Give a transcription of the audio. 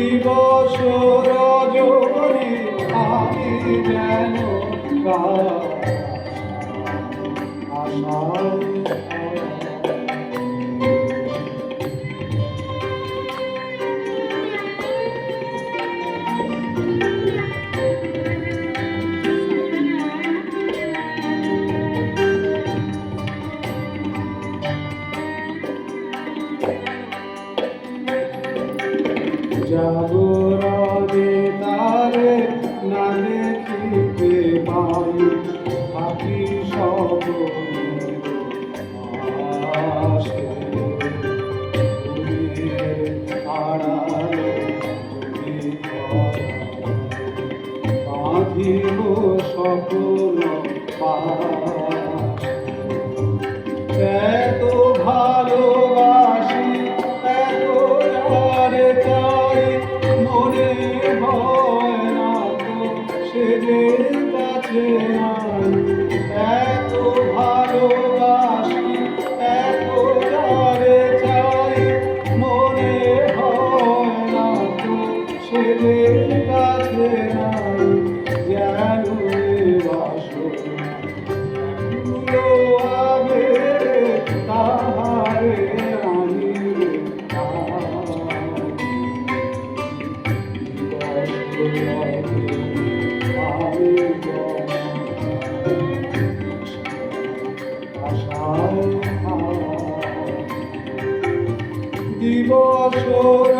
দিবস রজনী আমি যেন আশা যাব রবে তারে না দেখিতে পাই। পাখি সব বাঁধিব সকল পা কাছে Ahora